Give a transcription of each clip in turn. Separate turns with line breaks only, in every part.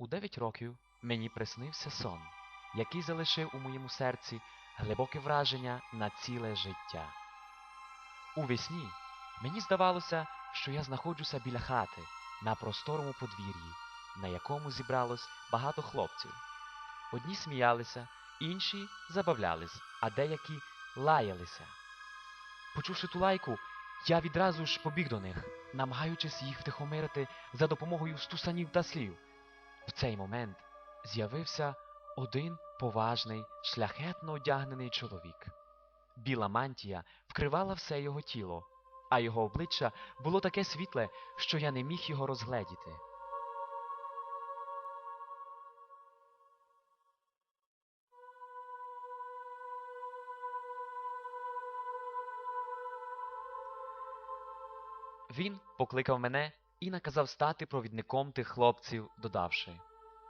У дев'ять років мені приснився сон, який залишив у моєму серці глибоке враження на ціле життя. У весні мені здавалося, що я знаходжуся біля хати на просторому подвір'ї, на якому зібралось багато хлопців. Одні сміялися, інші забавлялись, а деякі лаялися. Почувши ту лайку, я відразу ж побіг до них, намагаючись їх втихомирити за допомогою стусанів та слів. В цей момент з'явився один поважний, шляхетно одягнений чоловік. Біла мантія вкривала все його тіло, а його обличчя було таке світле, що я не міг його розгледіти. Він покликав мене і наказав стати провідником тих хлопців, додавши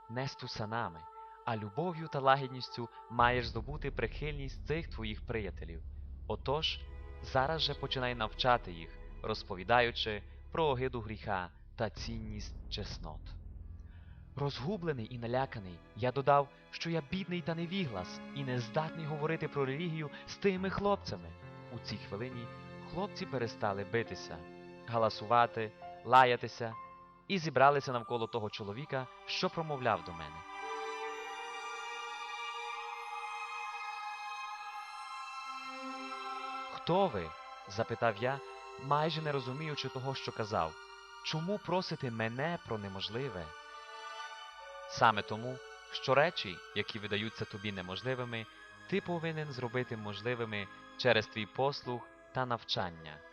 не стусанами, а любов'ю та лагідністю маєш здобути прихильність цих твоїх приятелів. Отож, зараз же починай навчати їх, розповідаючи про огиду гріха та цінність чеснот. Розгублений і наляканий, я додав, що я бідний та невіглас і не здатний говорити про релігію з тими хлопцями. У цій хвилині хлопці перестали битися, галасувати, лаятися і зібралися навколо того чоловіка, що промовляв до мене. Хто ви? запитав я, майже не розуміючи того, що казав. Чому просите мене про неможливе? Саме тому, що речі, які видаються тобі неможливими, ти повинен зробити можливими через твій послуг та навчання.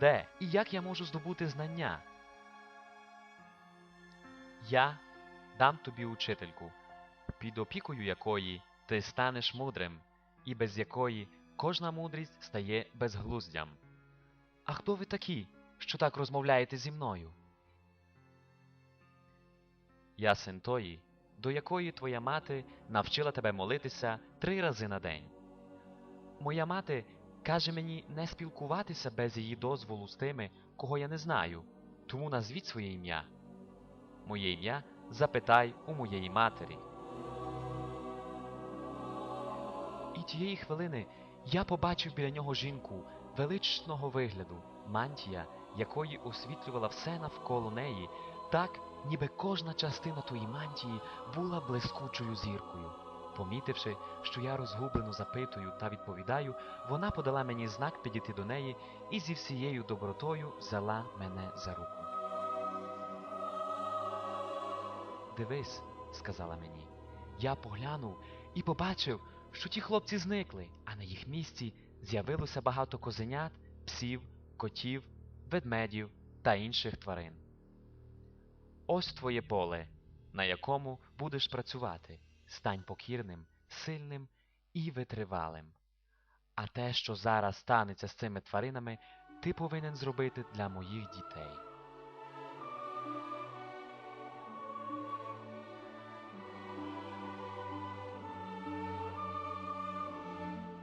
Де і як я можу здобути знання? Я дам тобі учительку, під опікою якої ти станеш мудрим, і без якої кожна мудрість стає безглуздям. А хто ви такі, що так розмовляєте зі мною? Я син тої, до якої твоя мати навчила тебе молитися три рази на день. Моя мати каже мені не спілкуватися без її дозволу з тими, кого я не знаю, тому назвіть своє ім'я. Моє ім'я запитай у моєї матері. І тієї хвилини я побачив біля нього жінку величного вигляду, мантія, якої освітлювала все навколо неї, так, ніби кожна частина тої мантії була блискучою зіркою. Помітивши, що я розгублено запитую та відповідаю, вона подала мені знак підійти до неї і зі всією добротою взяла мене за руку. Дивись, сказала мені. Я поглянув і побачив, що ті хлопці зникли, а на їх місці з'явилося багато козенят, псів, котів, ведмедів та інших тварин. Ось твоє поле, на якому будеш працювати. Стань покірним, сильним і витривалим. А те, що зараз станеться з цими тваринами, ти повинен зробити для моїх дітей.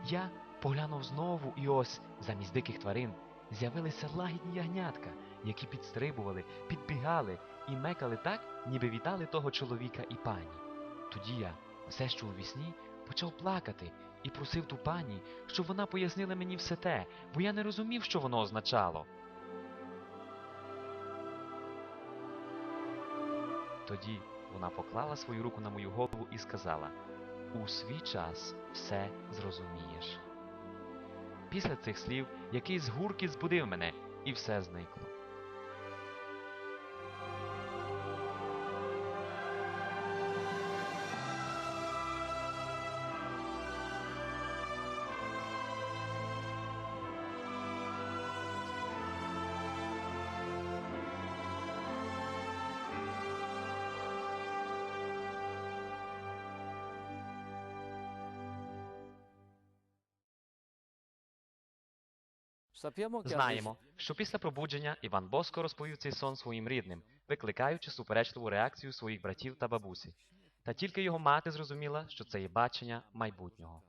Я поглянув знову, і ось замість диких тварин з'явилися лагідні ягнятка, які підстрибували, підбігали і мекали так, ніби вітали того чоловіка і пані. Тоді я, все що у вісні, почав плакати і просив ту пані, щоб вона пояснила мені все те, бо я не розумів, що воно означало. Тоді вона поклала свою руку на мою голову і сказала: У свій час все зрозумієш. Після цих слів якийсь гуркіт збудив мене, і все зникло. Знаємо, що після пробудження Іван Боско розповів цей сон своїм рідним, викликаючи суперечливу реакцію своїх братів та бабусі. Та тільки його мати зрозуміла, що це є бачення майбутнього.